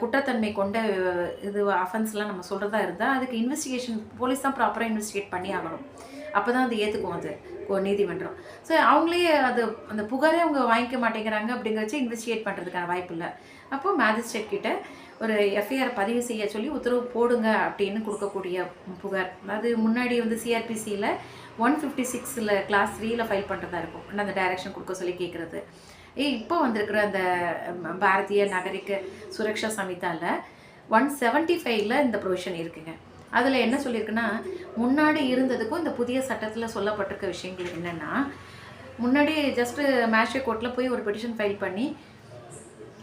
குற்றத்தன்மை கொண்ட இது அஃபென்ஸ்லாம் நம்ம சொல்கிறதா இருந்தால் அதுக்கு இன்வெஸ்டிகேஷன் போலீஸ் தான் ப்ராப்பராக இன்வெஸ்டிகேட் பண்ணி ஆகணும். அப்போ தான் அது ஏற்றுக்கும் அது கோ- நீதிமன்றம். ஸோ அவங்களே அது அந்த புகாரே அவங்க வாங்கிக்க மாட்டேங்கிறாங்க அப்படிங்கிறச்சு இன்வெஸ்டிகேட் பண்ணுறதுக்கான வாய்ப்பு இல்லை. அப்போ மேஜிஸ்ட்ரேட் கிட்ட ஒரு எஃப்ஐஆர் பதிவு செய்ய சொல்லி உத்தரவு போடுங்க அப்படின்னு கொடுக்கக்கூடிய புகார். அது முன்னாடி வந்து சிஆர்பிசியில் ஒன் ஃபிஃப்டி சிக்ஸில் கிளாஸ் த்ரீயில் ஃபைல் பண்ணுறதா இருக்கும். அந்த டைரக்ஷன் கொடுக்க சொல்லி கேட்குறது ஏ இப்போ வந்திருக்கிற அந்த பாரதிய நாகரிக சுரக்ஷா சமிதாவில் ஒன் செவன்ட்டி ஃபைவ்ல இந்த ப்ரொவிஷன் இருக்குங்க. அதில் என்ன சொல்லியிருக்குன்னா முன்னாடி இருந்ததுக்கும் இந்த புதிய சட்டத்தில் சொல்லப்பட்டிருக்க விஷயங்கள் என்னென்னா முன்னாடி ஜஸ்ட்டு மேஷே கோர்ட்டில் போய் ஒரு பெட்டிஷன் ஃபைல் பண்ணி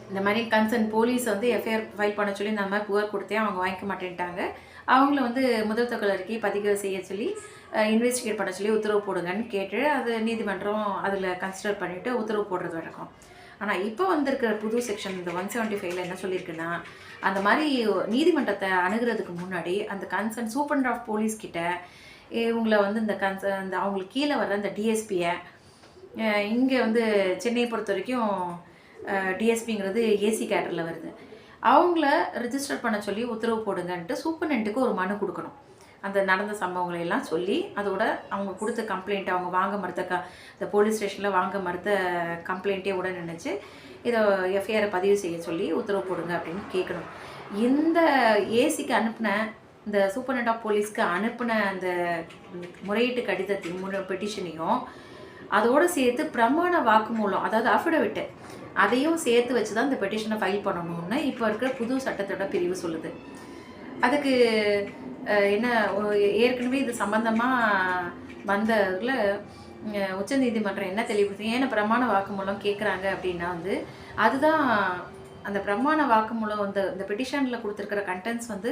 இந்த மாதிரி கன்சர்ன் போலீஸ் வந்து எஃப்ஐஆர் ஃபைல் பண்ண சொல்லி இந்த மாதிரி புகார் கொடுத்தேன் அவங்க வாங்கிக்க மாட்டேன்ட்டாங்க. அவங்கள வந்து முதல் தகவல் அறிக்கை பதிவு செய்ய சொல்லி இன்வெஸ்டிகேட் பண்ண சொல்லி உத்தரவு போடுங்கன்னு கேட்டு அது நீதிமன்றம் அதில் கன்சிடர் பண்ணிவிட்டு உத்தரவு போடுறது வழக்கம். ஆனால் இப்போ வந்திருக்கிற புது செக்ஷன் இந்த ஒன் செவன்ட்டி ஃபைவ்ல என்ன சொல்லியிருக்குன்னா அந்த மாதிரி நீதிமன்றத்தை அணுகிறதுக்கு முன்னாடி அந்த கன்சர்ன் சூப்பரண்ட் ஆஃப் போலீஸ் கிட்ட இவங்களை வந்து இந்த கன்சர்ன் அந்த அவங்களுக்கு கீழே வர அந்த டிஎஸ்பியை இங்கே வந்து சென்னையை பொறுத்த வரைக்கும் டிஎஸ்பிங்கிறது ஏசி கேட்டரில் வருது. அவங்கள ரிஜிஸ்டர் பண்ண சொல்லி உத்தரவு போடுங்கன்ட்டு சூப்பரண்ட்டுக்கு ஒரு மனு கொடுக்கணும். அந்த நடந்த சம்பவங்களை எல்லாம் சொல்லி அதோட அவங்க கொடுத்த கம்ப்ளைண்ட் அவங்க வாங்க மறுத்த க இந்த போலீஸ் ஸ்டேஷனில் வாங்க மறுத்த கம்ப்ளைண்ட்டே உடன் நினச்சி இதை எஃப்ஐஆரை பதிவு செய்ய சொல்லி உத்தரவு போடுங்க அப்படின்னு கேட்கணும் இந்த ஏசிக்கு அனுப்பின இந்த சூப்பர்டென்ட் ஆஃப் போலீஸ்க்கு அனுப்பின அந்த முறையீட்டு கடிதத்தையும் முன்ன பெட்டிஷனையும் அதோடு சேர்த்து பிரமாண வாக்குமூலம் அதாவது அஃபிடவிட்டு அதையும் சேர்த்து வச்சு தான் இந்த பெட்டிஷனை ஃபைல் பண்ணணும்னு இப்போ இருக்கிற புது சட்டத்தோட பிரிவு சொல்லுது. அதுக்கு என்ன ஏற்கனவே இது சம்மந்தமாக வந்ததில் உச்சநீதிமன்றம் என்ன தெளிவுபடுத்தி ஏன்னா பிரமாண வாக்குமூலம் கேட்குறாங்க அப்படின்னா வந்து அதுதான் அந்த பிரமாண வாக்குமூலம் வந்து இந்த பெட்டிஷனில் கொடுத்துருக்கிற கண்டென்ட்ஸ் வந்து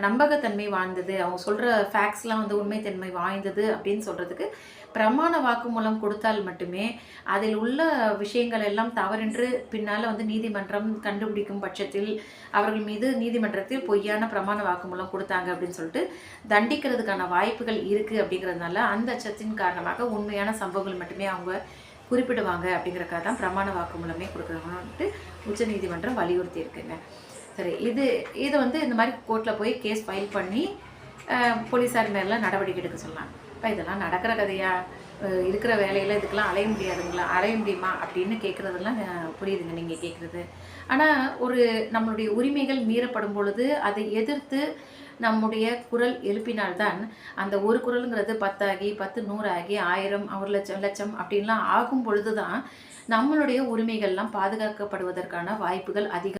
நம்பகத்தன்மை வாய்ந்தது அவங்க சொல்கிற ஃபேக்ட்ஸ்லாம் வந்து உண்மைத்தன்மை வாய்ந்தது அப்படின்னு சொல்கிறதுக்கு பிரமாண வாக்குமூலம் கொடுத்தால் மட்டுமே அதில் உள்ள விஷயங்கள் எல்லாம் தவறென்று பின்னால் வந்து நீதிமன்றம் கண்டுபிடிக்கும் பட்சத்தில் அவர்கள் மீது நீதிமன்றத்தில் பொய்யான பிரமாண வாக்குமூலம் கொடுத்தாங்க அப்படின்னு சொல்லிட்டு தண்டிக்கிறதுக்கான வாய்ப்புகள் இருக்குது அப்படிங்கிறதுனால அந்த அச்சத்தின் காரணமாக உண்மையான சம்பவங்கள் மட்டுமே அவங்க குறிப்பிடுவாங்க அப்படிங்கிறக்காக தான் பிரமாண வாக்குமூலமே கொடுக்குறாங்கன்ட்டு உச்சநீதிமன்றம் வலியுறுத்தி இருக்குங்க சரி இது இது வந்து இந்த மாதிரி கோர்ட்டில் போய் கேஸ் ஃபைல் பண்ணி போலீஸார் மேலாம் நடவடிக்கை எடுக்க சொல்லலாம் இப்போ இதெல்லாம் நடக்கிற கதையா? இருக்கிற வேலையில் இதுக்கெல்லாம் அலைய முடியாதுங்களா? அலைய முடியுமா? அப்படின்னு கேட்குறதெல்லாம் புரியுதுங்க நீங்கள் கேட்குறது ஆனால் ஒரு நம்மளுடைய உரிமைகள் மீறப்படும் பொழுது அதை எதிர்த்து நம்முடைய குரல் எழுப்பினால்தான் அந்த ஒரு குரலுங்கிறது பத்தாகி பத்து நூறாகி ஆயிரம் ஒரு லட்சம் லட்சம் அப்படின்லாம் ஆகும் பொழுது தான் நம்மளுடைய உரிமைகள்லாம் பாதுகாக்கப்படுவதற்கான வாய்ப்புகள் அதிகம்